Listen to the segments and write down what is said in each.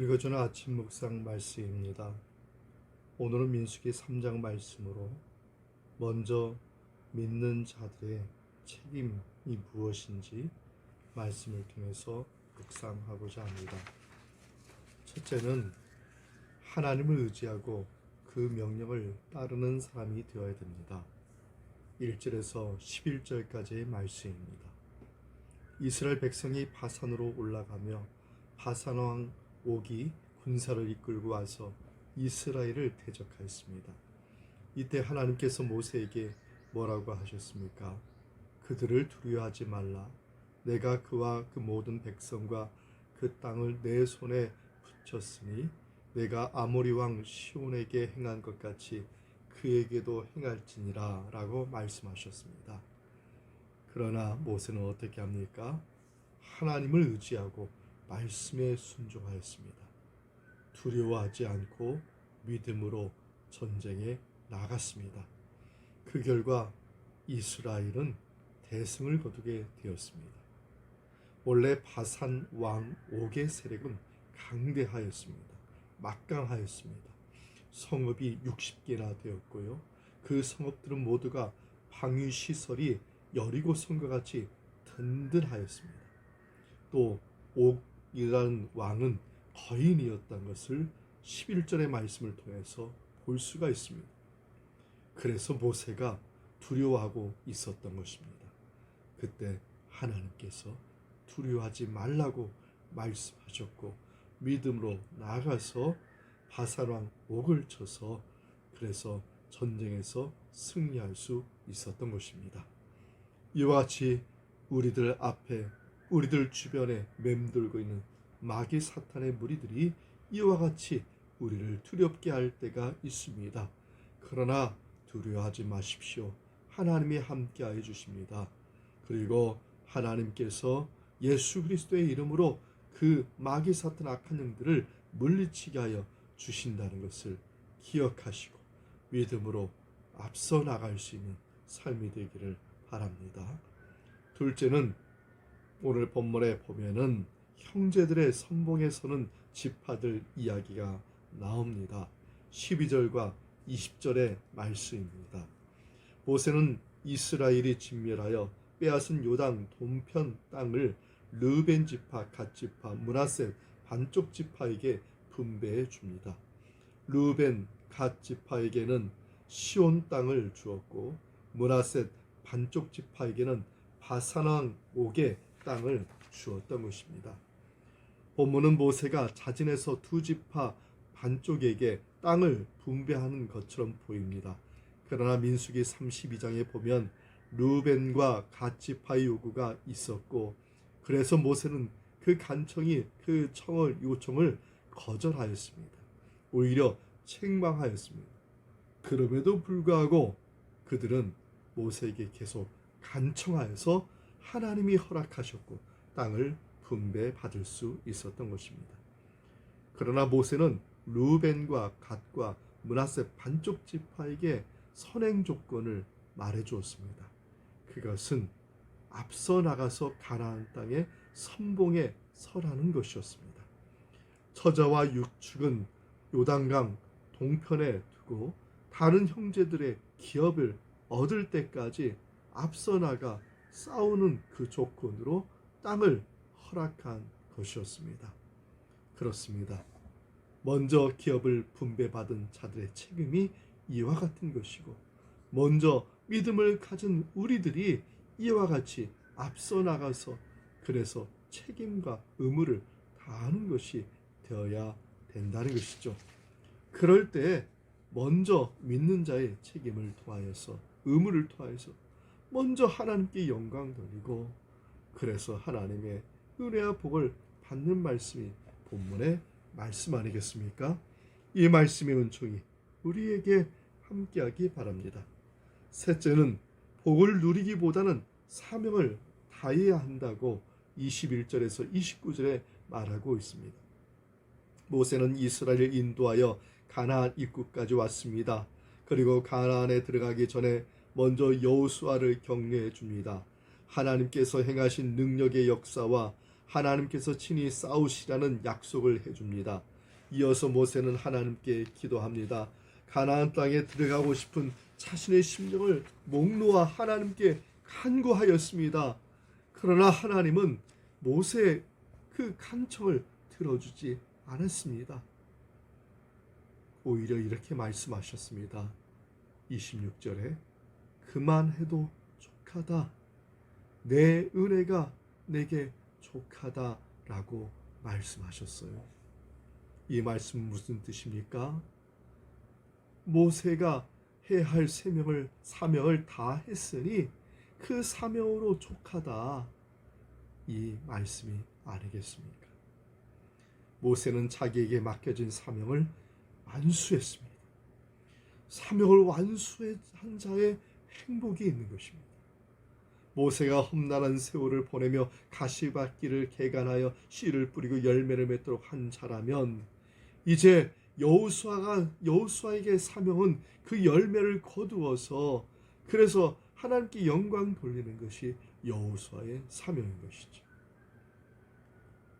읽어주는 아침 묵상 말씀입니다. 오늘은 민수기 3장 말씀으로 먼저 믿는 자들의 책임이 무엇인지 말씀을 통해서 묵상하고자 합니다. 첫째는 하나님을 의지하고 그 명령을 따르는 사람이 되어야 됩니다. 1절에서 11절까지의 말씀입니다. 이스라엘 백성이 바산으로 올라가며 바산 왕 옥이 군사를 이끌고 와서 이스라엘을 대적하였습니다. 이때 하나님께서 모세에게 뭐라고 하셨습니까? 그들을 두려워하지 말라. 내가 그와 그 모든 백성과 그 땅을 내 손에 붙였으니 내가 아모리 왕 시온에게 행한 것 같이 그에게도 행할지니라 라고 말씀하셨습니다. 그러나 모세는 어떻게 합니까? 하나님을 의지하고 말씀에 순종하였습니다. 두려워하지 않고 믿음으로 전쟁에 나갔습니다. 그 결과 이스라엘은 대승을 거두게 되었습니다. 원래 바산 왕 옥의 세력은 강대하였습니다. 막강하였습니다. 성읍이 60개나 되었고요. 그 성읍들은 모두가 방위 시설이 여리고 성과 같이 든든하였습니다. 또 옥 이라는 왕은 거인이었던 것을 11절의 말씀을 통해서 볼 수가 있습니다. 그래서 모세가 두려워하고 있었던 것입니다. 그때 하나님께서 두려워하지 말라고 말씀하셨고 믿음으로 나아가서 바사랑 옥을 쳐서 그래서 전쟁에서 승리할 수 있었던 것입니다. 이와 같이 우리들 앞에 우리들 주변에 맴돌고 있는 마귀 사탄의 무리들이 이와 같이 우리를 두렵게 할 때가 있습니다. 그러나 두려워하지 마십시오. 하나님이 함께하여 주십니다. 그리고 하나님께서 예수 그리스도의 이름으로 그 마귀 사탄 악한 영들을 물리치게 하여 주신다는 것을 기억하시고 믿음으로 앞서 나갈 수 있는 삶이 되기를 바랍니다. 둘째는 오늘 본문에 보면은 형제들의 선봉에 서는 지파들 이야기가 나옵니다. 12절과 20절의 말씀입니다. 모세는 이스라엘이 진멸하여 빼앗은 요단 동편 땅을 르벤 지파, 갓 지파, 문하세 반쪽 지파에게 분배해 줍니다. 르벤, 갓 지파에게는 시온 땅을 주었고 문하셋 반쪽 지파에게는 바산왕 옥의 땅을 주었던 것입니다. 본문은 모세가 자진해서 두 지파 반쪽에게 땅을 분배하는 것처럼 보입니다. 그러나 민수기 32장에 보면 루벤과 갓 지파의 요구가 있었고 그래서 모세는 그 간청이 그 청을 요청을 거절하였습니다. 오히려 책망하였습니다. 그럼에도 불구하고 그들은 모세에게 계속 간청하여서 하나님이 허락하셨고 땅을 분배받을 수 있었던 것입니다. 그러나 모세는 루벤과 갓과 문하세 반쪽 지파에게 선행 조건을 말해 주었습니다. 그것은 앞서 나가서 가나안 땅의 선봉에 서라는 것이었습니다. 처자와 육축은 요단강 동편에 두고 다른 형제들의 기업을 얻을 때까지 앞서 나가 싸우는 그 조건으로 땅을 허락한 것이었습니다. 그렇습니다. 먼저 기업을 분배받은 자들의 책임이 이와 같은 것이고, 먼저 믿음을 가진 우리들이 이와 같이 앞서 나가서 그래서 책임과 의무를 다하는 것이 되어야 된다는 것이죠. 그럴 때 먼저 믿는 자의 책임을 통하여서 의무를 통하여서 먼저 하나님께 영광 돌리고 그래서 하나님의 은혜와 복을 받는 말씀이 본문의 말씀 아니겠습니까? 이 말씀의 은총이 우리에게 함께하기 바랍니다. 셋째는 복을 누리기보다는 사명을 다해야 한다고 21절에서 29절에 말하고 있습니다. 모세는 이스라엘을 인도하여 가나안 입구까지 왔습니다. 그리고 가나안에 들어가기 전에 먼저 여호수아를 격려해 줍니다. 하나님께서 행하신 능력의 역사와 하나님께서 친히 싸우시라는 약속을 해 줍니다. 이어서 모세는 하나님께 기도합니다. 가나안 땅에 들어가고 싶은 자신의 심정을 목 놓아 하나님께 간구하였습니다. 그러나 하나님은 모세의 그 간청을 들어주지 않았습니다. 오히려 이렇게 말씀하셨습니다. 26절에 그만해도 족하다. 내 은혜가 내게 족하다 라고 말씀하셨어요. 이 말씀 무슨 뜻입니까? 모세가 해야 할 사명을 사명을 다 했으니 그 사명으로 족하다 이 말씀이 아니겠습니까? 모세는 자기에게 맡겨진 사명을 완수했습니다. 사명을 완수한 자의 행복이 있는 것입니다. 모세가 험난한 세월을 보내며 가시밭길을 개간하여 씨를 뿌리고 열매를 맺도록 한 자라면 이제 여호수아가 여호수아에게 사명은 그 열매를 거두어서 그래서 하나님께 영광 돌리는 것이 여호수아의 사명인 것이죠.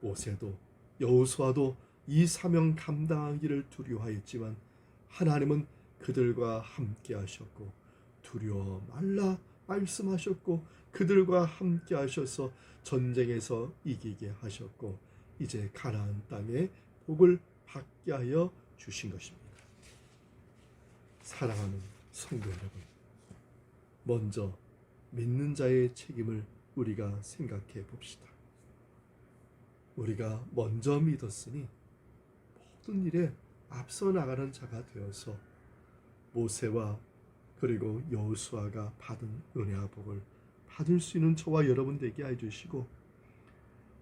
모세도 여호수아도 이 사명 감당하기를 두려워하였지만 하나님은 그들과 함께 하셨고 두려워 말라 말씀하셨고 그들과 함께 하셔서 전쟁에서 이기게 하셨고 이제 가나안 땅에 복을 받게 하여 주신 것입니다. 사랑하는 성도 여러분, 먼저 믿는 자의 책임을 우리가 생각해 봅시다. 우리가 먼저 믿었으니 모든 일에 앞서 나가는 자가 되어서 모세와 그리고 여호수아가 받은 은혜와 복을 받을 수 있는 저와 여러분 되게 해 주시고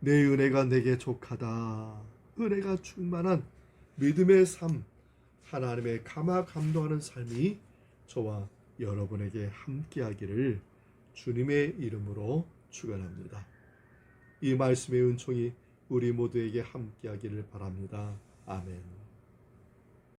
내 은혜가 내게 족하다 은혜가 충만한 믿음의 삶 하나님의 감화 감동하는 삶이 저와 여러분에게 함께하기를 주님의 이름으로 축원합니다. 이 말씀의 은총이 우리 모두에게 함께하기를 바랍니다. 아멘.